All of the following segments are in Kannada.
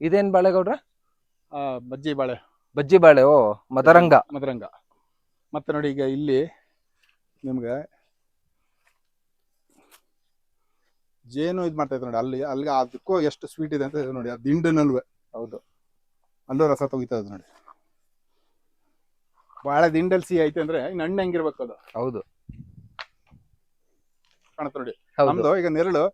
ಇದೇನ್ ಬಾಳೆ ಗೌಡ್ರ ಆ, ಬಜ್ಜಿ ಬಾಳೆ. ಬಜ್ಜಿ ಬಾಳೆ ಓ ಮದರಂಗ. ಮದರಂಗ. ಮತ್ತೆ ನೋಡಿ ಈಗ ಇಲ್ಲಿ ನಿಮ್ಗೆ ಜೇನು ಇದು ಮಾಡ್ತಾ ಇದ್ ನೋಡಿ ಅಲ್ಲಿ ಅಲ್ಲಿಗೆ ಅದಕ್ಕೂ ಎಷ್ಟು ಸ್ವೀಟ್ ಇದೆ ಅಂತ ಇದೆ ನೋಡಿ ಆ ದಿಂಡನಲ್ವೇ ಹೌದು. ಅಲ್ಲೂ ರಸ ತೆಗಿತಾ ಇದೆ ನೋಡಿ. ಬಾಳೆ ದಿಂಡಲ್ ಸಿಹಿ ಐತೆ ಅಂದ್ರೆ ಇನ್ನು ಹಣ್ಣು ಹೆಂಗಿರ್ಬೇಕು ಅದು. ಹೌದು. ಕಾಣುತ್ತೆ ನೋಡಿ. ಹೌದು. ನಮ್ದು ಈಗ ನೆರಳು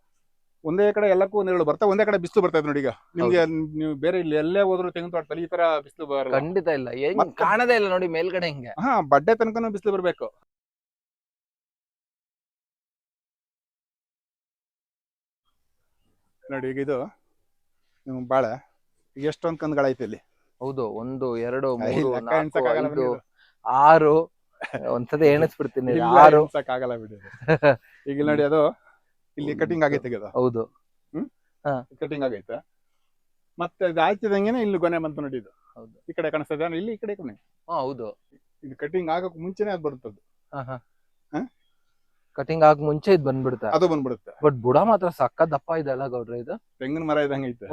ಒಂದೇ ಕಡೆ ಎಲ್ಲಕ್ಕೂ ನೆರಳು ಬರ್ತಾ ಒಂದೇ ಕಡೆ ಬಿಸಿಲು ಬರ್ತಾ ಇದೆ ನೋಡಿ ಈಗ. ನಿಮ್ಗೆ ನೀವು ಬೇರೆ ಇಲ್ಲಿ ಎಲ್ಲೇ ಹೋದ್ರು ತೆಂಗಿನ ತೋಟದಲ್ಲಿ ಈ ತರ ಬಿಸಿಲು ಬರಲ್ಲ. ಖಂಡಿತ ಇಲ್ಲ. ಮತ್ತೆ- ಕಾಣದೇ ಇಲ್ಲ ನೋಡಿ ಮೇಲ್ಗಡೆ ಹಿಂಗೆ. ಹಾ ಬಡ್ಡೆ ತನಕನೂ ಬಿಸಿಲು ಬರಬೇಕು. ನೋಡಿ ಈಗ ಇದು ನಿಮ್ ಬಾಳೆ ಈಗ ಎಷ್ಟೊಂದ್ ಕಂದ್ಗಳೈತೆ ಇಲ್ಲಿ. ಹೌದು ಒಂದು ಎರಡು ಮೂರು ಲೆಕ್ಕ ನಾಲ್ಕು ಎಣ್ಸಕ್ಕಾಗಲ್ಲ ಐದು ಬಿಡಿ. ಆರು. ಒಂದ್ಸತಿ ಎಣಿಸ್ಬಿಡ್ತೀನಿ ಇಲ್ಲ, ಆರು. ಎಣ್ಸಕ್ಕಾಗಲ್ಲ ಬಿಡಿ. ಈಗ ಇಲ್ಲಿ ನೋಡಿ ಅದು ಇಲ್ಲಿ ಕಟಿಂಗ್ ಆಗೈತೆ ಹೌದು. ಹ್ಮ್? ಹೌದು ಕಟಿಂಗ್ ಆಗೈತೆ? ಮತ್ತೆ ಇದು ಆಯ್ತಿದಂಗೆನೆ ಇಲ್ಲಿ ಗೊನೆ ಬಂತು ನೋಡಿ ಇದು. ಹೌದು. ಈ ಕಡೆ ಕಾಣಿಸ್ತದೆ ಇಲ್ಲಿ ಈ ಕಡೆ ಕೊನೆ. ಹಾ, ಹೌದು. ಇದು ಕಟಿಂಗ್ ಆಗಕ್ ಮುಂಚೆನೆ ಅದು ಬರುತ್ತದು? ಕಟಿಂಗ್ ಆಗ ಮುಂಚೆ ಇದು ಬಂದ್ಬಿಡುತ್ತೆ. ಅದು ಬಂದ್ಬಿಡುತ್ತೆ. ಬಟ್ ಬುಡ ಮಾತ್ರ ಸಕ್ಕ ದಪ್ಪ ಇದೆ ಅಲ್ಲ ಗೌಡ್ರ ಇದು? ತೆಂಗಿನ ಮರ ಇದಂಗೆ ಐತೆ.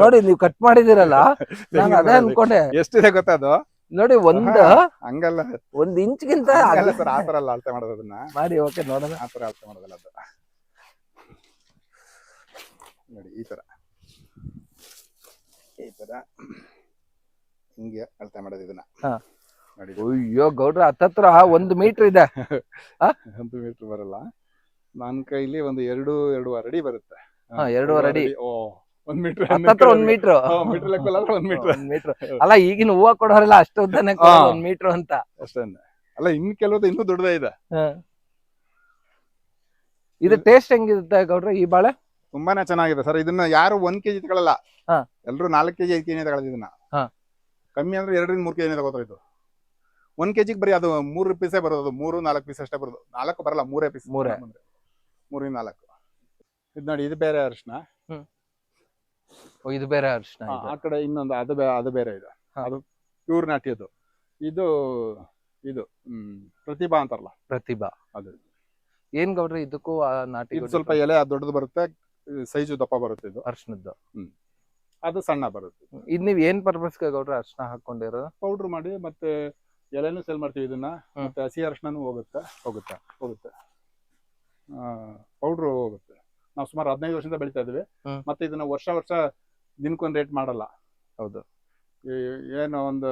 ನೋಡಿ ನೀವು ಕಟ್ ಮಾಡಿದಿರಲ್ಲ? ನಾನು ಅದೇ. ಅನ್ಕೊಂಡೆ. ಎಷ್ಟಿದೆ ಗೊತ್ತಾ ಅದು ನೋಡಿ ಒಂದ್ ಹಂಗಲ್ಲ. ಒಂದ್ ಇಂಚ್ಗಿಂತ ಆತರ ಅಲ್ಲ ಅಳತೆ ಮಾಡೋದನ್ನ ಅದನ್ನ. ಮಾಡಿ ಓಕೆ ನೋಡೋಣ. ಆತರ ಅಳತೆ ಮಾಡೋದಲ್ಲ ಅದು. ನೋಡಿ ಈ ತರ. ಈ ತರ. ಹಿಂಗೆ ಅಳತೆ ಮಾಡೋದು ಇದನ್ನ. ಹಾ. ನೋಡಿ. ಅಯ್ಯೋ ಗೌಡ್ರ ಹತ್ತತ್ರ ಒಂದು ಮೀಟರ್ ಇದೆ. ಒಂದು ಮೀಟರ್ ಬರಲ್ಲ. ನನ್ನ ಕೈಲಿ ಒಂದು ಎರಡು ಎರಡೂವರೆ ಅಡಿ ಬರುತ್ತೆ. ಹಾ, ಎರಡೂವರೆ ಅಡಿ. ಓ ಒಂದ್ ಮೀಟರ್ ಹತ್ತತ್ರ ಒಂದ್ ಮೀಟರ್ ಮೀಟರ್ ಲೆಕ್ಕಲ್ಲ ಒಂದ್ ಮೀಟರ್ ಒಂದ್ ಮೀಟರ್ ಅಲ್ಲ ಈಗಿನ ಹೂವ ಕೊಡೋರೆಲ್ಲ ಅಷ್ಟು ಉದ್ದನೆ. ಒಂದ್ ಮೀಟರ್ ಅಂತ. ಅಷ್ಟೇ ಅಲ್ಲ ಇನ್ ಕೆಲವೊಂದು ಇನ್ನೂ ದೊಡ್ಡದೇ ಇದೆ. ಇದು ಟೇಸ್ಟ್ ಹೆಂಗಿರುತ್ತೆ ಗೌಡ್ರ ಈ ಬಾಳೆ? ತುಂಬಾನೇ ಚೆನ್ನಾಗಿದೆ ಸರ್. ಇದನ್ನ ಯಾರು ಒಂದ್ ಕೆಜಿ ತಗೊಳ್ಳಲ್ಲ ಹಾ. ಎಲ್ರು ನಾಲ್ಕು ಕೆಜಿ ಐದು ಕೆಜಿ ತಗೊಳ್ಳೋದು ಇದನ್ನ. ಹಾ. ಕಮ್ಮಿ ಅಂದ್ರೆ ಎರಡರಿಂದ ಮೂರು ಕೆಜಿ ತಗೋತಾರೆ ಇದು ಒಂದ್ ಕೆಜಿಗೆ ಬರೀ ಅದು ಮೂರು ಪೀಸೇ ಬರೋದು ಅದು ಮೂರು ನಾಲ್ಕು ಪೀಸ್ ಅಷ್ಟೇ ಬರೋದು. ನಾಲ್ಕು ಬರಲ್ಲ ಮೂರೇ ಪೀಸ್ ಮೂರೇ. ಮೂರಿಂದ ನಾಲ್ಕು. ಇದು ನೋಡಿ ಇದು ಬೇರೆ ಅರಿಶಿನ. ಓ, ಇದು ಬೇರೆ ಅರ್ಶನ ಆ, ಇದು. ಆ ಕಡೆ ಇನ್ನೊಂದು ಅದು ಬೇ- ಅದು ಬೇರೆ ಇದೆ. ಹಾ. ಅದು ಪ್ಯೂರ್ ನಾಟಿಯದು ಇದು ಇದು ಹ್ಮ್ ಪ್ರತಿಭಾ ಅಂತಾರಲ್ಲ. ಪ್ರತಿಭಾ. ಅದು. ಏನ್ ಗೌಡ್ರಿ ಇದಕ್ಕೂ ಆ ನಾಟಿ ಇದು ಸ್ವಲ್ಪ ಎಲೆ ದೊಡ್ಡದು ಬರುತ್ತೆ ಸೈಜು ದಪ್ಪ ಬರುತ್ತೆ ಇದು? ಅರ್ಶನದ್ದು ಅದು ಸಣ್ಣ ಬರುತ್ತೆ. ಇದ್ ನೀವ್ ಏನ್ ಪರ್ಪಸ್ ಗೌಡ್ರ ಅರ್ಶನ ಹಾಕೊಂಡಿರೋದು ಪೌಡರ್ ಮಾಡಿ ಮತ್ತೆ ಎಲೆನೂ ಸೇಲ್ ಮಾಡ್ತೀವಿ ಇದನ್ನ. ಮತ್ತೆ ಹಸಿ ಅರ್ಶನೂ ಹೋಗುತ್ತೆ. ಹೋಗುತ್ತೆ. ಹೋಗುತ್ತೆ. ಪೌಡ್ರು ಹೋಗುತ್ತೆ. ನಾವು ಸುಮಾರು ಹದಿನೈದು ವರ್ಷದಿಂದ ಬೆಳಿತಾ ಇದ್ದೇವೆ. ಮತ್ತೆ ಇದನ್ನ ವರ್ಷ ವರ್ಷ ದಿನಕ್ಕೊಂದು ರೇಟ್ ಮಾಡಲ್ಲ. ಹೌದು. ಏನು ಒಂದು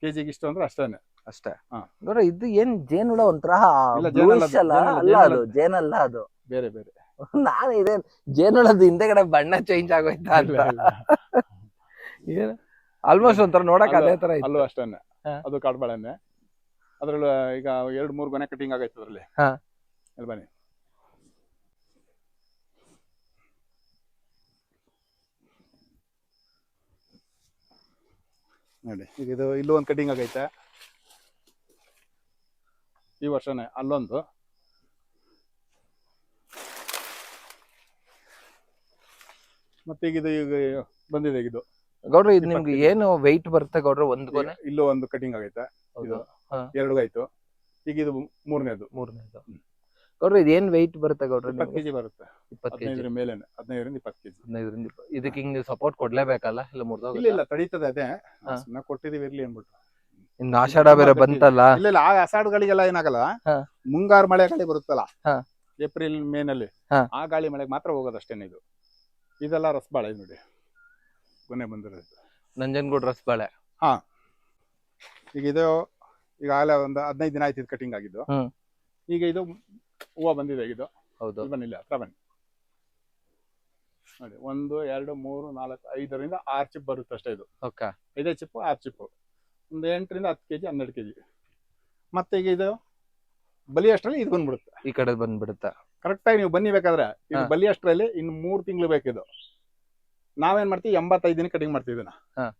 ಕೆಜಿಗೆ ಇಷ್ಟು ಅಂದ್ರೆ ಅಷ್ಟೇನೆ. ಅಷ್ಟೇ. ಹಾ. ಗೌಡ್ರ ಇದು ಏನ್ ಜೇನುಳ ಒಂಥರ ಜೇನಲ್ಲ ಅದು. ಬೇರೆ ಬೇರೆ. ನಾನು ಇದೇ ಜೇನುಳದ ಹಿಂದೆಗಡೆ ಬಣ್ಣ ಚೇಂಜ್ ಆಗೋಯ್ತಾ ಅಂತ. ಏನು? ಆಲ್ಮೋಸ್ಟ್ ಒಂಥರ ನೋಡಕ್ ಅದೇ ತರ ಅಲ್ಲೂ ಅಷ್ಟೇನೆ. ಹಾ. ಅದು ಕಾಡ್ಬಾಳೆನೆ. ಅದ್ರಲ್ಲಿ ಈಗ ಎರಡ್ ಮೂರ್ ಗೊನೆ ಕಟಿಂಗ್ ಆಗೈತೆ ಅದ್ರಲ್ಲಿ. ಇಲ್ಲಿ ಬನ್ನಿ. ನೋಡಿ ಈಗ ಇದು ಇಲ್ಲೂ ಒಂದು ಕಟಿಂಗ್ ಆಗೈತೆ. ಈ ವರ್ಷನೇ ಅಲ್ಲೊಂದು. ಮತ್ತೆ ಈಗ ಇದು ಈಗ ಬಂದಿದೆ ಈಗ ಇದು. ಗೌಡ್ರ ಇದು ನಿಮ್ಗೆ ಏನು ವೆಯ್ಟ್ ಬರುತ್ತೆ ಗೌಡ್ರ ಒಂದ್ ಕೊನೆ? ಇಲ್ಲೂ ಒಂದು ಕಟಿಂಗ್ ಆಗೈತೆ. ಇದು ಹಾ. ಎರಡು ಆಯ್ತು. ಈಗ ಇದು ಮೂರನೇದು. ಮೂರನೇದು. ಗೌಡ್ರ ಇದು ಏನು ವೆಯ್ಟ್ ಬರುತ್ತೆ ಗೌಡ್ರ ಇಪ್ಪತ್ತು ಕೆಜಿ ಬರುತ್ತೆ. ಇಪ್ಪತ್ತು ಕೆಜಿ ಹದಿನೈದರ ಮೇಲೆ ಹದಿನೈದರಿಂದ ಇಪ್ಪತ್ತು ಕೆಜಿ ಹದಿನೈದರಿಂದ ಇಪ್ಪ- ಇದಕ್ಕೆ ಹಿಂಗ್ ನೀವು ಸಪೋರ್ಟ್ ಕೊಡ್ಲೇಬೇಕಲ್ಲ? ಇಲ್ಲ ಇಲ್ಲ ಇಲ್ಲ ತಡೀತದೆ ಅದೇ. ಹಾ. ಸುಮ್ಮನೆ ಕೊಟ್ಟಿದೀವಿ ಇರ್ಲಿ ಅನ್ಬಿಟ್ಟು ಇನ್ನು ಆಷಾಢ ಬೇರೆ ಬಂತಲ್ಲ? ಇಲ್ಲ ಇಲ್ಲ ಆ ಅಸಾಡುಗಳಿಗೆಲ್ಲ ಏನಾಗಲ್ಲ. ಹಾ. ಮುಂಗಾರು ಮಳೆ ಗಾಳಿ ಬರುತ್ತಲ್ಲ? ಹಾ. ಏಪ್ರಿಲ್ ಮೇನಲ್ಲಿ. ಹಾ. ಆ ಗಾಳಿ ಮಳೆಗೆ ಮಾತ್ರ ಹೋಗೋದಷ್ಟೇನೆ ಇದು. ಇದೆಲ್ಲ ರಸಬಾಳೆ ನೋಡಿ. ಕೊನೆ ಬಂದಿರೋದು. ನಂಜನಗೂಡು ರಸಬಾಳೆ. ಹಾ. ಈಗ ಇದು ಈಗ ಈಗಾಗಲೇ ಒಂದು ಹದಿನೈದು ದಿನ ಆಯ್ತು ಇದು ಕಟಿಂಗ್ ಆಗಿದ್ದು. ಹ್ಮ್. ಈಗ ಇದು ಹೂವು ಬಂದಿದೆ ಇದು. ಹೌದು. ಇಲ್ಲಿ ಬನ್ನಿಲ್ಲ ಹತ್ರ ಬನ್ನಿ. ನೋಡಿ ಒಂದು ಎರಡು ಮೂರು ನಾಲ್ಕು ಐದರಿಂದ ಆರು ಚಿಪ್ ಬರುತ್ತೆ ಅಷ್ಟೇ ಇದು. ಓಕೆ. ಐದೇ ಚಿಪ್ಪು ಆರು ಚಿಪ್ಪು ಒಂದು ಎಂಟರಿಂದ ಹತ್ತು ಕೆಜಿ ಹನ್ನೆರಡು ಕೆಜಿ. ಮತ್ತೆ ಈಗ ಇದು ಬಲಿ ಅಷ್ಟರಲ್ಲಿ ಇದು ಬಂದ್ಬಿಡುತ್ತೆ. ಈ ಕಡೆ ಬಂದ್ಬಿಡುತ್ತೆ. ಕರೆಕ್ಟಾಗಿ ನೀವು ಬನ್ನಿ ಬೇಕಾದ್ರೆ. ಇದು. ಬಲಿ ಅಷ್ಟರಲ್ಲಿ ಇನ್ನು ಮೂರು ತಿಂಗಳು ಬೇಕಿದು. ನಾವೇನ್ ಮಾಡ್ತೀವಿ? ಎಂಬತ್ತೈದು ದಿನ ಕಟಿಂಗ್ ಮಾಡ್ತೀವಿ ಇದನ್ನ. ಹಾ.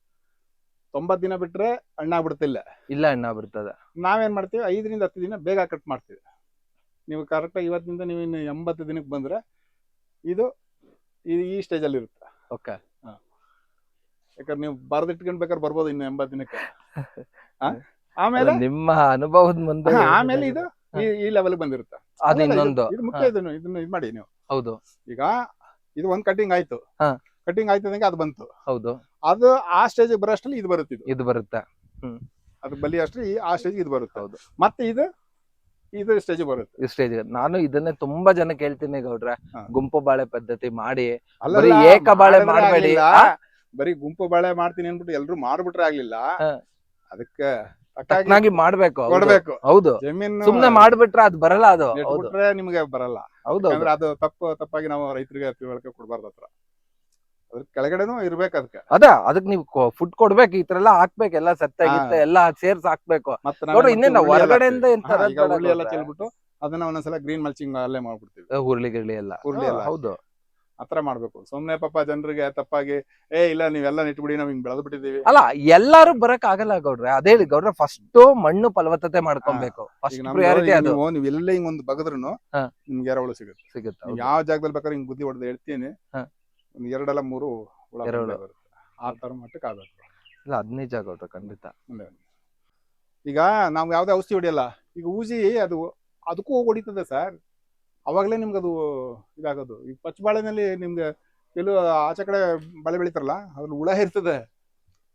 ತೊಂಬತ್ತು ದಿನ ಬಿಟ್ರೆ ಅಣ್ಣ ಬಿಡ್ತಿಲ್ಲ ಇಲ್ಲ. ಅಣ್ಣ ಬಿಡ್ತದೆ ನಾವೇನ್ ಮಾಡ್ತೀವಿ? ಐದರಿಂದ ಹತ್ತು ದಿನ ಬೇಗ ಕಟ್ ಮಾಡ್ತೀವಿ. ನೀವು ಕರೆಕ್ಟಾಗಿ ಇವತ್ತಿನಿಂದ ನೀವು ಇನ್ನು ಎಂಬತ್ತು ದಿನಕ್ಕೆ ಬಂದ್ರೆ ಇದು ಈ- ಈ ಸ್ಟೇಜಲ್ಲಿ ಇರುತ್ತೆ. ಓಕೆ ಯಾಕಂದ್ರೆ ನೀವು ಬರೆದಿಟ್ಕೊಂಡು ಬೇಕಾದ್ರೆ ಬರ್ಬೋದು ಇನ್ನು ಎಂಬತ್ತು ದಿನಕ್ಕೆ. ಆ? ಆಮೇಲೆ? ನಿಮ್ಮ ಅನುಭವದ ಮುಂದೆ ಹಾ, ಆಮೇಲೆ ಇದು ಈ ಈ ಲೆವೆಲ್ ಬಂದಿರುತ್ತೆ. ಅದು ಇನ್ನೊಂದು. ಇದು ಮುಖ್ಯ ಇದನ್ನು ಇದನ್ನ ಇದು ಮಾಡಿ ನೀವು. ಹೌದು. ಈಗ ಇದು ಒಂದ್ ಕಟಿಂಗ್ ಆಯ್ತು. ಹಾ. ಕಟಿಂಗ್ ಆಯ್ತದಂಗೆ ಅದು ಬಂತು. ಹೌದು. ಅದು ಆ ಸ್ಟೇಜ್ ಬರೋಷ್ಟ್ರಲ್ಲಿ ಇದು ಬರುತ್ತೆ ಇದು. ಇದು ಬರುತ್ತೆ. ಅದು ಬಲಿ ಈ ಆ ಸ್ಟೇಜ್ ಇದು ಬರುತ್ತೆ. ಹೌದು. ಮತ್ತೆ ಇದು ಇದು ಸ್ಟೇಜ್ ಬರುತ್ತೆ. ಈ ಸ್ಟೇಜ್ ನಾನು ಇದನ್ನೇ ತುಂಬಾ ಜನ ಕೇಳ್ತೀನಿ ಗೌಡ್ರೆ. ಹಾ. ಗುಂಪು ಬಾಳೆ ಪದ್ಧತಿ ಮಾಡಿ. ಬರೀ ಏಕ ಬಾಳೆ ಮಾಡ್ಬೇಡಿ. ಆ? ಬರೀ ಗುಂಪು ಬಾಳೆ ಮಾಡ್ತೀನಿ ಅನ್ಬಿಟ್ಟು ಎಲ್ರು ಮಾಡ್ಬಿಟ್ರೆ ಆಗ್ಲಿಲ್ಲ. ಹಾ. ಅದಕ್ಕೆ ತಕ್ಕಾಗಿ ತಕ್ನಾಗಿ ಮಾಡ್ಬೇಕು ಹೌದು. ಕೊಡ್ಬೇಕು. ಹೌದು. ಜಮೀನು ಸುಮ್ನೆ ಮಾಡ್ಬಿಟ್ರೆ ಅದ್ ಬರಲ್ಲ ಅದು. ಬಿಟ್ರೆ ನಿಮ್ಗೆ ಬರಲ್ಲ. ಹೌದು ಅಂದ್ರೆ ಅದು ತಪ್ಪು ತಪ್ಪಾಗಿ ನಾವು ರೈತರಿಗೆ ತಿಳುವಳಿಕೆ ಕೊಡ್ಬಾರ್ದು ಹತ್ರ. ಅದ್ರ ಕೆಳಗಡೆನೂ ಇರ್ಬೇಕು ಅದಕ್ಕೆ ಅದ ಅದಕ್ ನೀವು ಫುಡ್ ಕೊಡ್ಬೇಕು ಈ ತರ ಎಲ್ಲ ಹಾಕ್ಬೇಕು ಎಲ್ಲ ಸತ್ತ ಗಿತ್ತ ಎಲ್ಲ ಸೇರ್ಸ್ ಹಾಕ್ಬೇಕು. ನೋಡ್ರಿ ಇನ್ನೇನ ಹೊರಗಡೆಯಿಂದ ಏನ್ ಹುರುಳಿ ಎಲ್ಲ ಚೆಲ್ಬಿಟ್ಟು ಅದನ್ನ ಒಂದೊಂದ್ಸಲ ಗ್ರೀನ್ ಮಲ್ಚಿಂಗ್ ಅಲ್ಲೇ ಮಾಡ್ಬಿಡ್ತೀವಿ. ಹುರ್ಳಿ ಗಿರ್ಳಿ ಎಲ್ಲ. ಹುರುಳಿ ಎಲ್ಲ. ಹಾ, ಹೌದು ಆತರ ಮಾಡ್ಬೇಕು. ಸುಮ್ನೆ ಪಾಪ ಜನರಿಗೆ ತಪ್ಪಾಗಿ ಏ ಇಲ್ಲ ನೀವೆಲ್ಲ ನಿಟ್ಬಿಡಿ ನಾವ್ ಹಿಂಗ್ ಬೆಳೆದ್ ಬಿಟ್ಟಿದೀವಿ ಅಲ್ಲ ಎಲ್ಲಾರು ಬರಕ್ ಆಗಲ್ಲ ಗೌಡ್ರೆ. ಅದೇ ಗೌಡ್ರ ಗೌಡ್ರೆ ಫಸ್ಟ್ ಮಣ್ಣು ಫಲವತ್ತತೆ ಮಾಡ್ಕೊಬೇಕು. ಫಸ್ಟ್ ಪ್ರಿಯಾರಿಟಿ ಅದು. ನೀವು ನೀವು ಎಲ್ಲೇ ಹಿಂಗ್ ಒಂದು ಬಗದ್ರುನು ಹಾ. ನಿಮ್ಗೆ ಎರವಳು ಸಿಗುತ್ತೆ. ಸಿಗುತ್ತೆ ನೀವು ಯಾವ ಜಾಗದಲ್ಲಿ ಬೇಕಾದ್ರೆ ಹಿಂಗ್ ಬುದ್ಧಿ ಹೊಡೆದು ಹೇಳ್ತೀನಿ. ಹಾ. ಒಂದ್ ಎರಡಲ್ಲ ಮೂರು ಹುಳ ಬರುತ್ತೆ. ಆ ತರ ಮಟ್ಟಕ್ಕೆ ಆಗ್ಬೇಕು. ಇಲ್ಲ ಅದ್ ನಿಜ ಗೌಡ್ರೆ ಖಂಡಿತ. ಈಗ ನಾವು ಯಾವ್ದೇ ಔಷಧಿ ಹೊಡಿಯಲ್ಲ ಈಗ ಊಜಿ ಅದು ಅದಕ್ಕೂ ಹೋಗಿ ಹೊಡಿತದೆ ಸರ್. ಅವಾಗಲೇ ನಿಮ್ಗೆ ಅದು ಇದಾಗೋದು. ಈ ಪಚ್ಚ ಬಾಳೆನಲ್ಲಿ ನಿಮ್ಗೆ ಕೆಲವು ಆಚೆ ಕಡೆ ಬಳೆ ಬೆಳಿತಾರಲ್ಲ ಅದ್ರಲ್ಲಿ ಹುಳ ಇರ್ತದೆ.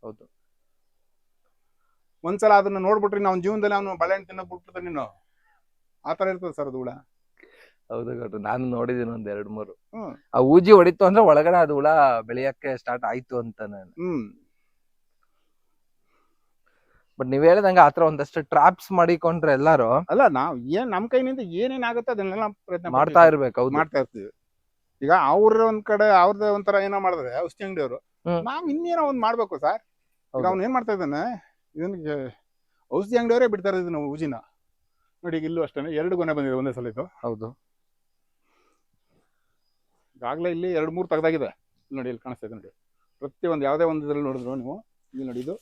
ಹೌದು. ಒಂದ್ಸಲ ಅದನ್ನ ನೋಡ್ಬಿಟ್ರಿ ನಾವು ಜೀವನದಲ್ಲಿ ಅವನು ಬಳೆಹಣ್ಣು ತಿನ್ನಕ್ ಬಿಟ್ಬಿಡ್ತಾನೆ ನೀನು. ಆ ತರ ಇರ್ತದೆ ಸರ್ ಅದು ಹುಳ. ಹೌದು ಗೌಡ್ರು ನಾನು ನೋಡಿದೀನಿ ಒಂದ್ ಎರಡ್ ಮೂರು. ಹ್ಮ್. ಆ ಊಜಿ ಹೊಡಿತು ಅಂದ್ರೆ ಒಳಗಡೆ ಅದು ಹುಳ ಬೆಳೆಯಕ್ಕೆ ಸ್ಟಾರ್ಟ್ ಆಯ್ತು ಅಂತಾನೆ. ಹ್ಮ್. ಬಟ್ ನೀವ್ ಹೇಳಿದಂಗ ಆತರ ಒಂದಷ್ಟು ಟ್ರಾಪ್ಸ್ ಮಾಡಿಕೊಂಡ್ರೆ ಎಲ್ಲಾರು ಅಲ್ಲ ನಾವ್ ಏನ್ ನಮ್ ಕೈನಿಂದ ಏನೇನ್ ಆಗುತ್ತೆ ಅದನ್ನೆಲ್ಲ ಪ್ರಯತ್ನ ಮಾಡ್ತಾ. ಇರ್ಬೇಕು ಹೌದು. ಮಾಡ್ತಾ ಇರ್ತೀವಿ. ಈಗ ಅವ್ರ ಒಂದ್ ಕಡೆ ಅವ್ರದ ಒಂಥರ ಏನೋ ಮಾಡಿದ್ರೆ ಔಷಧಿ ಅಂಗಡಿಯವರು ಅವರು. ನಾವ್ ಇನ್ನೇನೋ ಒಂದ್ ಮಾಡ್ಬೇಕು ಸರ್. ಈಗ ಅವ್ನ ಏನ್ ಮಾಡ್ತಾ ಇದ್ದಾನೆ ಇದನ್ ಔಷಧಿ ಅಂಗಡಿಯವರೇ ಬಿಡ್ತಾರೆ ನಾವು ಊಜಿನ. ನೋಡಿ ಈಗ ಇಲ್ಲೂ ಅಷ್ಟೇ ಎರಡು ಗೊನೆ ಬಂದಿದೆ ಒಂದೇ ಸಲ ಇದು. ಹೌದು. ಈಗಾಗಲೇ ಇಲ್ಲಿ ಎರಡು ಮೂರು ತೆಗ್ದಾಗಿದೆ. ನೋಡಿ ಇಲ್ಲಿ ಕಾಣಿಸ್ತಾ ಇದೆ ನೋಡಿ. ಪ್ರತಿ ಒಂದು ಯಾವುದೇ ಒಂದು ಇದ್ರಲ್ಲಿ ನೋಡಿದ್ರು ನೀವು. ಇಲ್ಲಿ ನೋಡಿ ಇದು.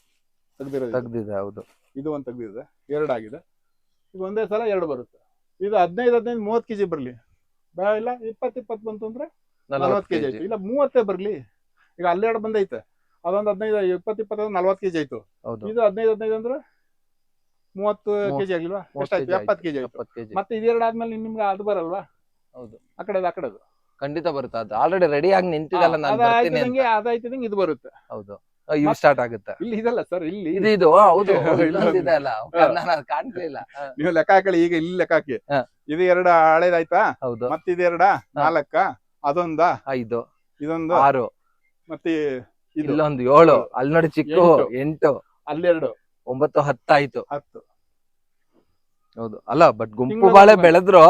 ತೆಗ್ದಿರೋದು ಇದು. ತೆಗ್ದಿದೆ ಹೌದು. ಇದು ಒಂದು ತೆಗ್ದಿದೆ ಎರಡಾಗಿದೆ ಆಗಿದೆ. ಈಗ ಒಂದೇ ಸಲ ಎರಡು ಬರುತ್ತೆ. ಇದು ಹದಿನೈದು ಹದಿನೈದು ಮೂವತ್ತು ಕೆಜಿ ಬರಲಿ. ಬಾ ಇಲ್ಲ ಇಪ್ಪತ್ತು ಇಪ್ಪತ್ತು ಬಂತು ಅಂದ್ರೆ ನಲ್ವತ್ತು ಕೆಜಿ ಆಯ್ತು. ಇಲ್ಲ ಮೂವತ್ತೇ ಬರಲಿ. ಈಗ ಅಲ್ಲೆರಡು ಬಂದೈತೆ. ಅದೊಂದು ಹದಿನೈದು ಇಪ್ಪತ್ತು ಇಪ್ಪತ್ತೈದು ನಲ್ವತ್ತು ಕೆಜಿ ಆಯ್ತು. ಹೌದು. ಇದು ಹದಿನೈದು ಹದಿನೈದು ಅಂದ್ರೆ ಮೂವತ್ತು ಕೆಜಿ ಆಗ್ಲಿಲ್ವಾ ಎಷ್ಟಾಯ್ತು ಎಪ್ಪತ್ತು ಕೆಜಿ ಎಪ್ಪತ್ತು ಕೆಜಿ. ಮತ್ತೆ ಇದೆರಡು ಆದ್ಮೇಲೆ ನಿಮ್ಗೆ ಅದು ಬರಲ್ವಾ? ಹೌದು. ಆ ಕಡೆದು ಆ ಕಡೆದು. ಖಂಡಿತ ಬರುತ್ತೆ. ಅದು ಆಲ್ರೆಡಿ ರೆಡಿ ಆಗಿ ನಿಂತಿದಲ್ಲ ನಾನು ಬರ್ತೀನಿ ಅದಾಯ್ತದಂಗೆ ಇದು ಬರುತ್ತೆ. ಹೌದು. ಇವು ಸ್ಟಾರ್ಟ್ ಆಗುತ್ತೆ? ಇಲ್ಲಿ ಇದಲ್ಲ ಸರ್ ಇಲ್ಲಿ ಇದು ಇದು ಹೌದು ಇಲ್ಲ, ಇಲ್ಲೊಂದು ಇದೆ ಅಲ್ಲ ನಾನು ಅದು ನೀವು ಲೆಕ್ಕ ಹಾಕಿ ಈಗ ಇಲ್ಲಿ ಲೆಕ್ಕ ಹಾಕಿ. ಇದು ಎರಡ ಹಳೇದಾಯ್ತಾ? ಹೌದು. ಮತ್ತೆ ಇದೆರಡ ನಾಲ್ಕ? ಅದೊಂದ? ಐದು. ಇದೊಂದು? ಆರು. ಮತ್ತೆ ಇಲ್ಲೊಂದು ಏಳು. ಅಲ್ಲಿ ನೋಡಿ ಚಿಕ್ಕ ಎಂಟು. ಅಲ್ಲೆರಡು ಒಂಬತ್ತು ಹತ್ತಾಯ್ತು. ಹತ್ತು. ಹೌದು. ಅಲ್ಲ ಬಟ್ ಗುಂಪು ಬಾಳೆ ಬೆಳೆದ್ರು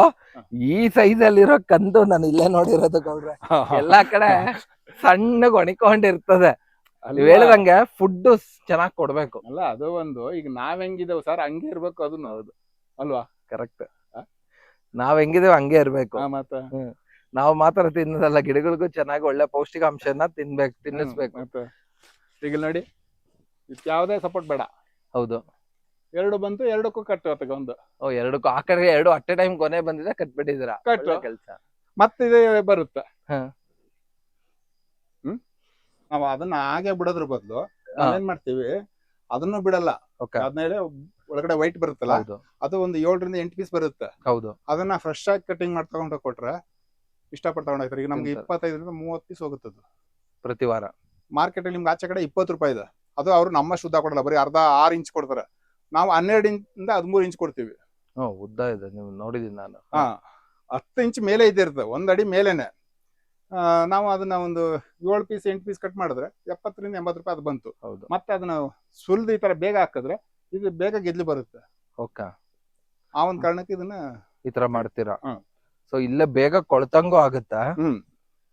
ಈ ಸೈಜ್ ಅಲ್ಲಿರೋ ಕಂದು ನಾನು ಇಲ್ಲೇ ನೋಡಿರೋದು ಗೌಡ್ರೆ. ಎಲ್ಲಾ ಕಡೆ ಸಣ್ಣಗ್ ಒಣಕೊಂಡಿರ್ತದೆ ನೀವ್ ಹೇಳಿದಂಗೆ ಫುಡ್ ಚೆನ್ನಾಗ್ ಕೊಡ್ಬೇಕು. ಅಲ್ಲ ಅದು ಒಂದು. ಈಗ ನಾವ್ ಹೆಂಗಿದೇವ್ ಸರ್ ಹಂಗೆ ಇರ್ಬೇಕು ಅದು ಹೌದು. ಅಲ್ವಾ? ಕರೆಕ್ಟ್? ನಾವ್ ಹೆಂಗಿದೇವ್ ಹಂಗೆ ಇರ್ಬೇಕು. ಮತ್ತ? ನಾವು ಮಾತ್ರ ತಿನ್ನೋದಲ್ಲ ಗಿಡಗಳಿಗೂ ಚೆನ್ನಾಗಿ ಒಳ್ಳೆ ಪೌಷ್ಟಿಕಾಂಶನ ತಿನ್ಬೇಕು ತಿನ್ನಿಸ್ಬೇಕು. ಈಗ ನೋಡಿ ಇದಕ್ಕೆ ಯಾವುದೇ ಸಪೋರ್ಟ್ ಬೇಡ. ಹೌದು. ಎರಡು ಬಂತು ಎರಡಕ್ಕೂ ಕಟ್ಟು ಹೊತ್ತಿಗೆ ಒಂದು. ಓ ಎರಡಕ್ಕೂ. ಆ ಕಡೆ ಎರಡು ಅಟ್ ಟೈಮ್ ಕೊನೆ ಬಂದಿದೆ ಕಟ್ಬಿಟ್ಟಿದ್ದೀರಾ? ಕಟ್ಟು. ಕೆಲಸ. ಮತ್ತೆ ಇದೇ ಬರುತ್ತೆ ನಾವು ಅದನ್ನ ಹಾಗೆ ಬಿಡೋದ್ರ ಬದಲು ಏನ್ ಮಾಡ್ತೀವಿ ಅದನ್ನು ಬಿಡಲ್ಲ. ಓಕೆ. ಹದಿನೈದು ಒಳಗಡೆ ವೈಟ್ ಬರುತ್ತಲ್ಲ ಅದು ಒಂದು ಏಳರಿಂದ ಎಂಟು ಪೀಸ್ ಬರುತ್ತೆ. ಹೌದು. ಅದನ್ನ ಫ್ರೆಶ್ ಆಗಿ ಕಟಿಂಗ್ ಮಾಡಿ ತಗೊಂಡು ಕೊಟ್ರೆ ಇಷ್ಟಪಟ್ಟು ತಗೊಂಡೋಗ್ತಾರೆ ಈಗ ನಮ್ಗೆ. ಇಪ್ಪತ್ತೈದರಿಂದ ಮೂವತ್ತು ಪೀಸ್ ಅದು ಪ್ರತಿ ವಾರ. ಮಾರ್ಕೆಟ್ ಅಲ್ಲಿ ನಿಮ್ಗೆ ಆಚೆ ಕಡೆ ಇಪ್ಪತ್ತು ರೂಪಾಯಿ ಇದೆ. ಅದು ಅವ್ರು ನಮ್ಮ ಶುದ್ಧ ಕೊಡಲ್ಲ ಬರೀ ಅರ್ಧ ಆರು ಇಂಚ್ ಕೊಡ್ತಾರೆ. ನಾವು ಹನ್ನೆರಡು ಇಂಚಿಂದ ಹದಿಮೂರು ಇಂಚ್ ಕೊಡ್ತೀವಿ. ಉದ್ದ ಇದೆ. ನೀವು ನೋಡಿದೀನಿ ನಾನು. ಹಾ. ಹತ್ತು ಇಂಚ್ ಮೇಲೆ ಇದ್ದಿರ್ತದೆ ಒಂದ್ ಅಡಿ ಮೇಲೇನೆ. ನಾವು ಅದನ್ನ ಒಂದು ಏಳು ಪೀಸ್ ಎಂಟು ಪೀಸ್ ಕಟ್ ಮಾಡಿದ್ರೆ ಎಪ್ಪತ್ತರಿಂದ ಎಂಬತ್ತು ರೂಪಾಯಿ ಅದು ಬಂತು. ಹೌದು. ಮತ್ತೆ ಅದನ್ನ ಸುಲ್ದು ಈ ತರ ಬೇಗ ಹಾಕಿದ್ರೆ ಇದು ಬೇಗ ಗೆದ್ಲಿ ಬರುತ್ತೆ. ಓಕೆ. ಆ ಒಂದ್ ಕಾರಣಕ್ಕೆ ಇದನ್ನ ಈ ತರ ಮಾಡ್ತೀರಾ? ಹ್ಮ್. ಸೊ ಇಲ್ಲೇ ಬೇಗ ಕೊಳ್ತಂಗೂ ಆಗುತ್ತಾ? ಹ್ಮ್.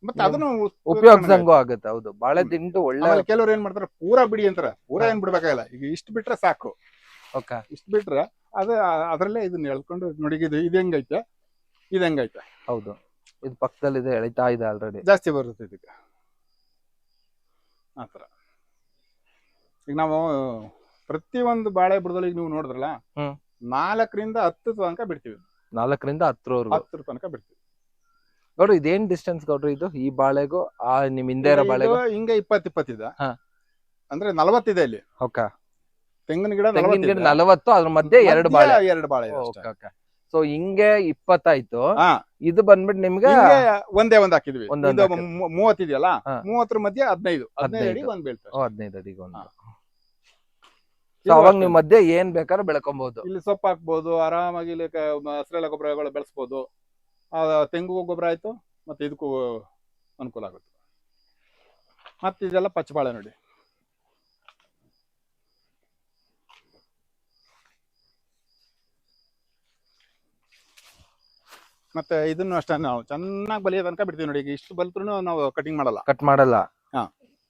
ಮತ್ತೆ. ಅದನ್ನು ಉಪಯೋಗಿಸಂಗೂ ಆಗುತ್ತೆ ಹೌದು. ಬಾಳೆ ದಿಂಡು ಒಳ್ಳೆ ಆಮೇಲೆ ಕೆಲವ್ರು ಏನ್ ಮಾಡ್ತಾರೆ ಪೂರಾ ಬಿಡಿ ಅಂತಾರೆ. ಪೂರಾ ಏನ್ ಬಿಡ್ಬೇಕಾಗಿಲ್ಲ. ಈಗ ಇಷ್ಟು ಬಿಟ್ರೆ ಸಾಕು. ಓಕೆ. ಇಷ್ಟು ಬಿಟ್ರೆ ಅದ ಅದ್ರಲ್ಲೇ ಇದನ್ನ ಎಳ್ಕೊಂಡು ನೋಡಿ ಇದು ಇದು ಹೆಂಗೈತೆ? ಇದು ಹೆಂಗೈತೆ? ಹೌದು. ಇದು ಪಕ್ಕದಲ್ಲಿದೆ ಎಳಿತಾ ಇದೆ ಆಲ್ರೆಡಿ ಜಾಸ್ತಿ ಬರುತ್ತೆ ಇದಕ್ಕೆ. ಆತರ ಈಗ ನಾವು ಪ್ರತಿ ಒಂದು ಬಾಳೆ ಬುಡದಲ್ಲಿ ನೀವು ನೋಡಿದ್ರಲ್ಲ ಹ್ಮ್. ನಾಲ್ಕರಿಂದ ಹತ್ತು ತನಕ ಬಿಡ್ತೀವಿ. ನಾಲ್ಕರಿಂದ ಹತ್ತರವರೆಗೂ. ಹತ್ತರ ತನಕ ಬಿಡ್ತೀವಿ. ನೋಡ್ರಿ ಇದೇನ್ ಡಿಸ್ಟೆನ್ಸ್ ಗೌಡ್ರು ಇದು? ಈ ಬಾಳೆಗೂ ಆ ನಿಮ್ ಹಿಂದೆ ಇರೋ ಇದು ಬಾಳೆಗೂ? ಹಿಂಗೆ ಇಪ್ಪತ್ ಇಪ್ಪತ್ತಿದೆ ಹಾ. ಅಂದ್ರೆ ನಲವತ್ತಿದೆ ಇಲ್ಲಿ. ಓಕೆ. ತೆಂಗಿನ ಗಿಡ ತೆಂಗಿನ ಗಿಡ. ನಲವತ್ತು ಅದ್ರ ಮಧ್ಯೆ ಎರಡು ಬಾಳೆ. ಎರಡು ಬಾಳೆ ಇದೆ ಅಷ್ಟೇ. Okay okay. ಸೊ ಹಿಂಗೆ ಇಪ್ಪತ್ತಾಯ್ತು. ಇದು ಬಂದ್ಬಿಟ್ಟು ನಿಮ್ಗೆ ಒಂದೇ ಒಂದ್ ಹಾಕಿದ್ವಿ. ಮೂ- ಮೂವತ್ತಿದೆಯಲ್ಲ. ಮೂವತ್ತರ ಮಧ್ಯೆ ಹದಿನೈದು. ಹದಿನೈದು ಅಡಿ. ಒಂದ್ ಹದಿನೈದು ಅಡಿಗೆ ಒಂದು ಅವಾಗ ನಿಮ್ ಮಧ್ಯೆ ಏನ್ ಬೇಕಾದ್ರೂ ಬೆಳ್ಕೊಬಹುದು ಇಲ್ಲಿ ಸೊಪ್ಪು ಹಾಕ್ಬಹುದು ಆರಾಮಾಗಿ ಇಲ್ಲಿ ಹಸಿರೆಲ್ಲ ಗೊಬ್ಬರಗಳು ಬೆಳೆಸ್ಬೋದು. ಆ, ತೆಂಗು ಗೊಬ್ಬರ ಆಯ್ತು ಮತ್ತೆ ಇದಕ್ಕೂ ಅನುಕೂಲ ಆಗುತ್ತೆ. ಮತ್ತೆ ಇದೆಲ್ಲ ಪಚ್ಚಬಾಳೆ ನೋಡಿ. ಮತ್ತೆ ಇದನ್ನು ಅಷ್ಟೇ ನಾವು ಚೆನ್ನಾಗಿ ಬಲಿಯೋ ತನಕ ಬಿಡ್ತೀವಿ ನೋಡಿ ಈಗ ಇಷ್ಟು ಬಲ್ತ್ರು ನಾವು ಕಟಿಂಗ್ ಮಾಡಲ್ಲ. ಕಟ್ ಮಾಡಲ್ಲ.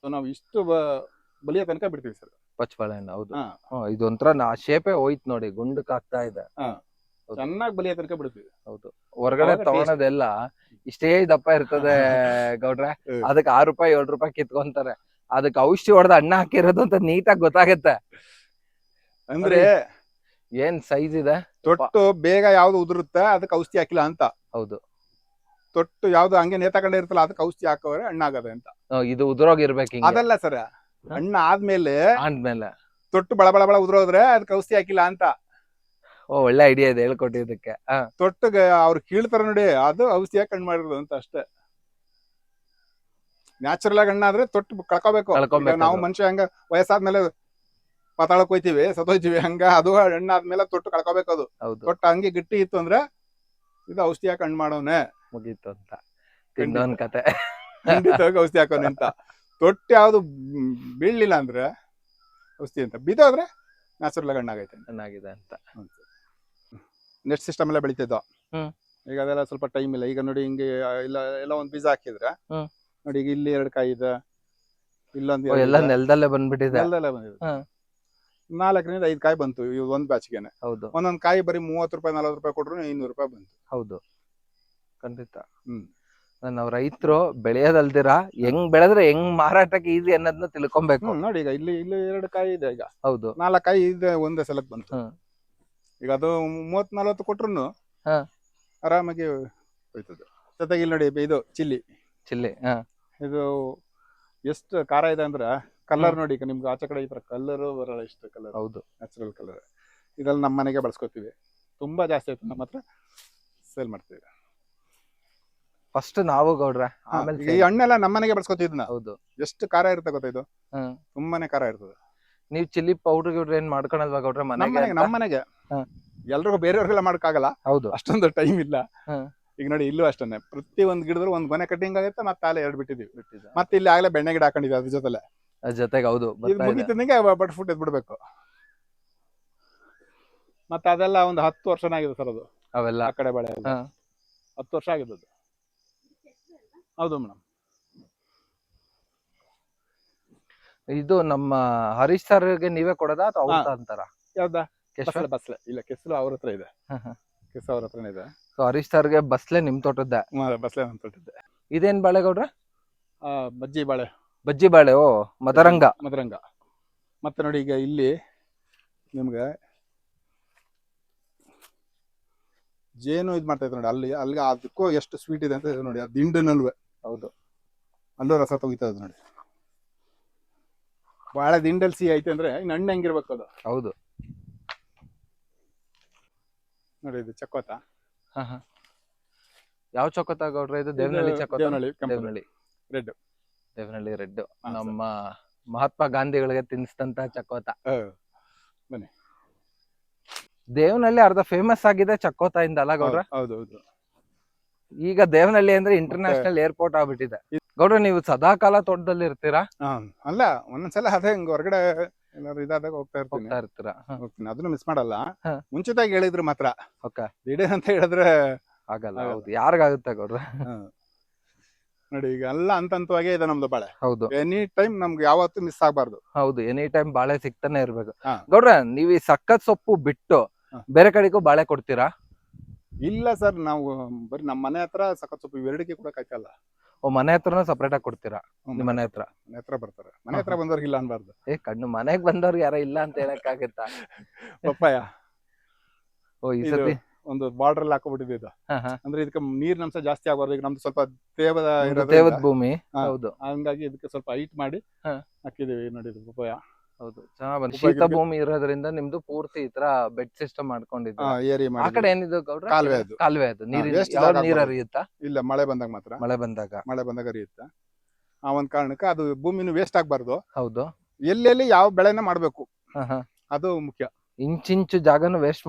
ಸೊ ನಾವು ಇಷ್ಟು ಬ- ಬಲಿಯೋ ತನಕ ಬಿಡ್ತೀವಿ ಸರ್ ಪಚ್ಚಬಾಳೆಹಣ್ಣು ಹೌದು. ಹಾ. ಹ್ಮ್, ಇದೊಂಥರ ನಾ ಶೇಪೆ ಹೋಯ್ತು ನೋಡಿ ಗುಂಡಕ್ ಆಗ್ತಾ ಇದೆ. ಚೆನ್ನಾಗಿ ಬಲಿಯೋ ತನಕ ಬಿಡ್ತೀವಿ. ಹೌದು. ಹೊರಗಡೆ ಅವಾಗ taste. ತಗೊಳೋದೆಲ್ಲ ಇಷ್ಟೇ ದಪ್ಪ ಇರ್ತದೆ ಗೌಡ್ರೆ. ಹ್ಮ್. ಅದಕ್ಕೆ ಆರು ರೂಪಾಯಿ ಏಳು ರೂಪಾಯಿ ಕಿತ್ಕೊಂತಾರೆ. ಅದಕ್ಕೆ ಔಷಧಿ ಹೊಡೆದ ಅಣ್ಣ ಹಾಕಿರೋದು ಅಂತ ನೀಟಾಗಿ ಗೊತ್ತಾಗತ್ತೆ. ಅಂದ್ರೆ ಏನ್ ಸೈಜ್ ಇದೆ? ತೊಟ್ಟು ಬೇಗ ಯಾವ್ದು ಉದುರುತ್ತೆ ಅದಕ್ಕೆ ಔಷಧಿ ಹಾಕಿಲ್ಲ ಅಂತ. ಹೌದು. ತೊಟ್ಟು ಯಾವ್ದು ಹಂಗೆ ನೇತಾಕೊಂಡೆ ಇರ್ತಲ್ಲ ಅದಕ್ಕೆ ಔಷಧಿ ಹಾಕೋರೆ ಹಣ್ಣಾಗದೆ ಅಂತ. ಇದು ಉದುರೋಗಿರ್ಬೇಕು ಹಿಂಗೆ. ಅದಲ್ಲ ಸರ್ ಹಣ್ಣು ಆದ್ಮೇಲೆ ಆದ್ಮೇಲೆ. ತೊಟ್ಟು ಬಳ ಬಳ ಬಳ ಉದುರೋದ್ರೆ ಅದಕ್ಕೆ ಔಷಧಿ ಹಾಕಿಲ್ಲ ಅಂತ. ಓ ಒಳ್ಳೆ ಐಡಿಯಾ ಇದೆ ಹೇಳ್ಕೊಟ್ಟಿದ್ದಕ್ಕೆ ಆ, ತೊಟ್ಟಿಗೆ ಅವ್ರು ಕೀಳ್ತಾರ ನೋಡಿ ಅದು ಔಷಧಿ ಹಾಕಿ ಹಣ್ಣು ಮಾಡಿರೋದು ಅಂತ ಅಷ್ಟೇ. ನ್ಯಾಚುರಲ್ ಆಗಿ ಹಣ್ಣಾದ್ರೆ ತೊಟ್ಟು ಕಳ್ಕೋಬೇಕು. ಕಳ್ಕೊಬೇಕು ನಾವು ಅದು. ಮನುಷ್ಯ ಹಂಗ ವಯಸ್ಸಾದ್ಮೇಲೆ ಪಾತಾಳಕ್ ಹೋಯ್ತಿವಿ ಸತ್ತೋಯ್ತಿವಿ ಹಂಗ ಅದು ಹಣ್ಣಾದ್ಮೇಲೆ ತೊಟ್ಟು ಕಳ್ಕೋಬೇಕು ಅದು ಹೌದು. ತೊಟ್ಟು ಹಂಗೆ ಗಟ್ಟಿ ಇತ್ತು ಅಂದ್ರೆ ಇದು ಔಷಧಿ ಹಾಕಿ ಹಣ್ಣು ಮಾಡೋನೆ. ಮುಗೀತು ಅಂತ. ಕತೆ. ಖಂಡಿತವಾಗಿ ಔಷಧಿ ಹಾಕೋನೆ ಅಂತ. ತೊಟ್ಟು ಯಾವ್ದು ಬೀಳ್ಲಿಲ್ಲ ಅಂದ್ರೆ ಔಷಧಿ ಅಂತ. ಬಿದ್ದೋದ್ರೆ ನ್ಯಾಚುರಲ್ ಹಣ್ಣಾಗೈತೆ ಚೆನ್ನಾಗಿದೆ ಅಂತ. ನೆಟ್ ಸಿಸ್ಟಮ್ ಎಲ್ಲ ಬೆಳಿತಿದ್ದೋ ಈಗ ಅದೆಲ್ಲ ಸ್ವಲ್ಪ ಟೈಮ್ ಇಲ್ಲ. ಈಗ ನೋಡಿ ಹಿಂಗೆ ಇಲ್ಲ ಎಲ್ಲ ಒಂದ್ ಬೀಜ ಹಾಕಿದ್ರೆ ನೋಡಿ ಈಗ ಇಲ್ಲಿ ಎರಡು ಕಾಯಿ ಇದೆ. ಇಲ್ಲೊಂದು ಎಲ್ಲ ನೆಲದಲ್ಲೇ ಬಂದ್ಬಿಟ್ಟಿದೆ. ನೆಲದಲ್ಲೇ ಬಂದಿದೆ. ನಾಲ್ಕರಿಂದ ಐದು ಕಾಯಿ ಬಂತು ಇವ್ ಒಂದ್ ಬ್ಯಾಚ್ಗೆನೆ. ಹೌದು. ಒಂದೊಂದ್ ಕಾಯಿ ಬರೀ ಮೂವತ್ತು ರೂಪಾಯಿ ನಲ್ವತ್ತು ರೂಪಾಯಿ ಕೊಟ್ರು ಇನ್ನೂರು ರೂಪಾಯಿ ಬಂತು. ಹೌದು. ಖಂಡಿತ. ಹ್ಮ್. ನಾವು ರೈತರು ಬೆಳೆಯೋದಲ್ದಿರ ಹೆಂಗ್ ಬೆಳೆದ್ರೆ ಹೆಂಗ್ ಮಾರಾಟಕ್ಕೆ ಈಸಿ ಅನ್ನೋದನ್ನ ತಿಳ್ಕೊಬೇಕು. ಹ್ಮ್ ನೋಡಿ ಈಗ ಇಲ್ಲಿ ಇಲ್ಲಿ ಎರಡು ಕಾಯಿ ಇದೆ ಈಗ. ಹೌದು. ನಾಲ್ಕು ಕಾಯಿ ಇದೆ ಒಂದೇ ಸಲಕ್ ಬಂತು. ಹ್ಮ್. ಈಗ ಅದು ಮೂವತ್ ನಲ್ವತ್ತು ಕೊಟ್ರು ಹಾ. ಆರಾಮಾಗಿ ಹೋಯ್ತದೆ. ಜೊತೆಗೆ ಇಲ್ಲಿ ನೋಡಿ ಇದು ಚಿಲ್ಲಿ. ಚಿಲ್ಲಿ ಹಾ. ಇದು ಎಷ್ಟು ಖಾರ ಇದೆ ಅಂದ್ರೆ ಕಲರ್ ನೋಡಿ ಈಗ ನಿಮ್ಗೆ ಆಚೆ ಕಡೆ ಈ ತರ ಕಲರ್ ಬರಲ್ಲ ಇಷ್ಟು ಕಲರ್ ಹೌದು. ನ್ಯಾಚುರಲ್ ಕಲರ್ ಇದೆಲ್ಲ ನಮ್ಮ ಮನೆಗೆ ಬಳಸ್ಕೊತೀವಿ. ತುಂಬಾ ಜಾಸ್ತಿ ಆಯ್ತು ನಮ್ಮ ಹತ್ರ. ಸೇಲ್ ಮಾಡ್ತೀವಿ. ಫಸ್ಟ್ ನಾವು ಗೌಡ್ರೆ ಆಮೇಲೆ ಈ ಹಣ್ಣೆಲ್ಲ ನಮ್ಮ ಮನೆಗೆ ಬಳಸ್ಕೊತಿದ್ನ ಹೌದು. ಎಷ್ಟು ಖಾರ ಇರುತ್ತೆ ಗೊತ್ತಾ ಇದು ತುಂಬಾನೇ ಖಾರ ಇರ್ತದೆ. ನೀವು ಚಿಲ್ಲಿ ಪೌಡರ್ ಗಿಡ್ರ್ ಏನ್ ಮಾಡ್ಕೊಳಲ್ವಾ ಗೌಡ್ರೆ ಮನೆಗೆ ಮನೆಗೆ ಅಂತ? ನಮ್ಮ ಮನೆಗೆ. ಎಲ್ರಿಗೂ ಬೇರೆಯವ್ರಿಗೆಲ್ಲ ಮಾಡಕ್ಕಾಗಲ್ಲ. ಹೌದು. ಅಷ್ಟೊಂದು ಟೈಮ್ ಇಲ್ಲ. ಈಗ ನೋಡಿ ಇಲ್ಲೂ ಅಷ್ಟೇ ಪ್ರತಿ ಒಂದ್ ಗಿಡದ್ರು ಒಂದ್ ಮನೆ ಕಟಿಂಗ್ ಆಗುತ್ತೆ ಮತ್ತೆ ಅಲ್ಲೇ ಎರಡು ಬಿಟ್ಟಿದೀವಿ. ಬಿಟ್ಟಿದ್ವಿ ಮತ್ತೆ ಇಲ್ಲಿ ಆಗ್ಲೇ ಬೆಣ್ಣೆ ಗಿಡ ಹಾಕೊಂಡಿದ್ವಿ ಅದ್ರ ಜೊತೆಲೆ. ಜೊತೆಗೆ ಹೌದು ಇದು ಬರ್ತಾ ಇದೆ. ಮುಗಿತಿದ್ದಂಗೆ ಬಟ್ ಫುಟ್ ಎದ್ಬಿಡ್ಬೇಕು ಮತ್ತೆ ಅದೆಲ್ಲ ಒಂದು ಹತ್ತು ವರ್ಷನಾಗಿದೆ ಸರ್ ಅದು. ಅವೆಲ್ಲ? ಆ ಕಡೆ ಬೆಳೆ ಎಲ್ಲ. ಹಾ. ಹತ್ತು ವರ್ಷ ಆಗಿದೆ ಅದು. ಹೌದು ಮೇಡಮ್. ಇದು ನಮ್ಮ ಹರೀಶ್ ಸರ್ಗೆ ನೀವೇ ಕೊಡೋದಾ ಅಥವಾ ಅವ್ರ ಹಾ. ಅಂತಾರ? ಯಾವ್ದಾ? ಬಸ್ಲೆ ಬಸ್ಲೆ ಇಲ್ಲ ಕೆಸಲು ಅವ್ರ ಹತ್ರ ಇದೆ. ಹಾ, ಹಾ. ಕೆಸಲು ಅವ್ರ ಹತ್ರನೇ ಇದೆ. ಸೊ ಹರೀಶ್ ಸರ್ಗೆ ಬಸ್ಲೆ ನಿಮ್ ತೋಟದ್ದೆ? ಬಸ್ಲೆ ಅಂತ ಕೊಟ್ಟಿದ್ದೆ ಇದೇನ್ ಬಾಳೆಗೌಡ್ರ? ಆ, ಬಜ್ಜಿ ಬಾಳೆ. ಬಜ್ಜಿ ಬಾಳೆ ಓ ಮದರಂಗ. ಮದರಂಗ. ಮತ್ತೆ ನೋಡಿ ಈಗ ಇಲ್ಲಿ ನಿಮ್ಗೆ ಜೇನು ಇದು ಮಾಡ್ತಾ ಇತ್ತು ನೋಡಿ ಅಲ್ಲಿ ಅಲ್ಲಿಗೆ ಅದಕ್ಕೂ ಎಷ್ಟು ಸ್ವೀಟ್ ಇದೆ ಅಂತ ಇದೆ ನೋಡಿ ಆ ದಿಂಡನಲ್ವೇ ಹೌದು. ಅಲ್ಲೂ ರಸ ತೆಗಿತಾ ಇದೆ ನೋಡಿ. ಬಾಳೆ ದಿಂಡಲ್ ಸಿಹಿ ಐತೆ ಅಂದ್ರೆ ಇನ್ನು ಹಣ್ಣು ಹೆಂಗಿರ್ಬೇಕು ಅದು. ಹೌದು. ನೋಡಿ ಇದು ಚಕ್ಕೋತ. ಹಾ, ಹಾ. ಯಾವ ಚಕ್ಕೋತ ಗೌಡ್ರ ಇದು? ದೇವನಹಳ್ಳಿ ಚಕ್ಕೋತ? ಚೊಕೊತ ದೇವನಹಳ್ಳಿ. ರೆಡ್ ದೇವನಹಳ್ಳಿ ರೆಡ್ ನಮ್ಮ ಮಹಾತ್ಮ ಗಾಂಧಿಗಳಿಗೆ ತಿನ್ನಿಸಿದಂತ ಚಕೋತ ದೇವನಹಳ್ಳಿ ಅರ್ಧ ಫೇಮಸ್ ಆಗಿದೆ ಚಕೋತ ಇಂದ ಅಲ್ಲ ಗೌಡ್ರ? ಹೌದು ಹೌದು ಈಗ ದೇವನಹಳ್ಳಿ ಅಂದ್ರೆ ಇಂಟರ್ನ್ಯಾಷನಲ್ ಏರ್ಪೋರ್ಟ್ ಆಗ್ಬಿಟ್ಟಿದೆ. ಗೌಡ್ರ ನೀವು ಸದಾ ಕಾಲ ತೋಟದಲ್ಲಿ ಇರ್ತೀರಾ? ಅಲ್ಲ ಒಂದೊಂದ್ಸಲ ಅದೇ ಹಿಂಗ್ ಹೊರಗಡೆ ಏನಾದ್ರು ಇದಾದಾಗ ಹೋಗ್ತಾ ಇರ್ತೀನಿ. ಹೋಗ್ತಾ ಇರ್ತೀರಾ? ಹ, ಹೋಗ್ತೀನಿ. ಅದನ್ನು ಮಿಸ್ ಮಾಡಲ್ಲ. ಹಾ. ಮುಂಚಿತಾಗಿ ಹೇಳಿದ್ರು ಮಾತ್ರ. ಓಕೆ. ದಿಢೀರ್ ಅಂತ ಹೇಳಿದ್ರೆ ಆಗಲ್ಲ ಆಗಲ್ಲ. ಹೌದು. ಯಾರಿಗಾಗುತ್ತೆ ಗೌಡ್ರ? ನೋಡಿ ಈಗ ಎಲ್ಲ ಹಂತಂತವಾಗೇ ಇದೆ ನಮ್ದು ಬಾಳೆ. ಹೌದು. ಎನಿ ಟೈಮ್ ನಮ್ಗೆ ಯಾವತ್ತೂ ಮಿಸ್ ಆಗ್ಬಾರ್ದು. ಹೌದು ಎನಿ ಟೈಮ್ ಬಾಳೆ ಸಿಗ್ತಾನೆ ಇರ್ಬೇಕು. ಹಾ. ಗೌಡ್ರ ನೀವ್ ಈ ಸಕ್ಕತ್ ಸೊಪ್ಪು ಬಿಟ್ಟು ಹಾ. ಬೇರೆ ಕಡೆಗೂ ಬಾಳೆ ಕೊಡ್ತೀರಾ? ಇಲ್ಲ ಸರ್ ನಾವು ಬರೀ ನಮ್ಮ ಮನೆ ಹತ್ರ ಸಖತ್ ಸೊಪ್ಪು ಇವೆರಡಿಗೆ ಕೂಡ ಕಾಯ್ತಲ್ಲ. ಓ ಮನೆ ಹತ್ರನೂ ಸಪ್ರೇಟ್ ಆಗಿ ಕೊಡ್ತೀರಾ? ನಿಮ್ ಮನೆ ಹತ್ರ? ಮನೆ ಹತ್ರ ಬರ್ತಾರೆ. ಮನೆ ಹತ್ರ ಬಂದವ್ರಿಗೆ ಇಲ್ಲ ಅನ್ಬಾರ್ದು. ಏ ಕಣ್ಣು ಮನೆಗ್ ಬಂದವ್ರಿಗೆ ಯಾರ ಇಲ್ಲ ಅಂತ ಹೇಳಕ್ಕಾಗತ್ತಾ? ಪಪ್ಪಾಯ. ಓ ಈ ಇದು ಸತಿ ಒಂದು ಬಾರ್ಡರ್ ಅಲ್ಲಿ ಹಾಕೊಬಿಟ್ಟಿದೆ ಇದು. ಅಂದ್ರೆ ಇದಕ್ಕೆ ನೀರಿನ ಅಂಶ ಜಾಸ್ತಿ ಆಗಬಾರ್ದು. ಈಗ ನಮ್ದು ಸ್ವಲ್ಪ ದೇವದ ಇರೋದ್ರಿಂದ. ಭೂಮಿ. ಹಾ. ಹೌದು. ಹಂಗಾಗಿ ಇದಕ್ಕೆ ಸ್ವಲ್ಪ ಹೈಟ್ ಮಾಡಿ ಹಾ. ಹಾಕಿದೀವಿ ನೋಡಿ ಇದು ಪಪ್ಪಾಯ ಹೌದು. ಚೆನ್ನಾಗ್ ಬಂತು ಶೀತ ಭೂಮಿ ಇರೋದ್ರಿಂದ ನಿಮ್ದು ಪೂರ್ತಿ ಈ ತರ ಬೆಡ್ ಸಿಸ್ಟಮ್ ಮಾಡ್ಕೊಂಡಿದ್ವಿ ಏರಿ ಆ ಮಾಡಿ ಕಡೆ ಏನಿದು ಗೌಡ್ರ? ಕಾಲುವೆ ಅದು. ಕಾಲುವೆ ಅದು. ನೀರಿನ waste ಜಾಗ ನೀರ್. ಹರಿಯುತ್ತಾ? ಇಲ್ಲ ಮಳೆ ಬಂದಾಗ ಮಾತ್ರ. ಮಳೆ ಬಂದಾಗ. ಮಳೆ ಬಂದಾಗ ಹರಿಯುತ್ತೆ? ಆ ಒಂದ್ ಕಾರಣಕ್ಕೆ ಅದು ಭೂಮಿನೂ ವೇಸ್ಟ್ ಆಗ್ಬಾರ್ದು. ಹೌದು. ಎಲ್ಲೆಲ್ಲಿ ಯಾವ ಬೆಳೆನ ಮಾಡ್ಬೇಕು? ಹ, ಹ. ಅದು ಮುಖ್ಯ. ಇಂಚಿಂಚು ಜಾಗನು ವೇಸ್ಟ್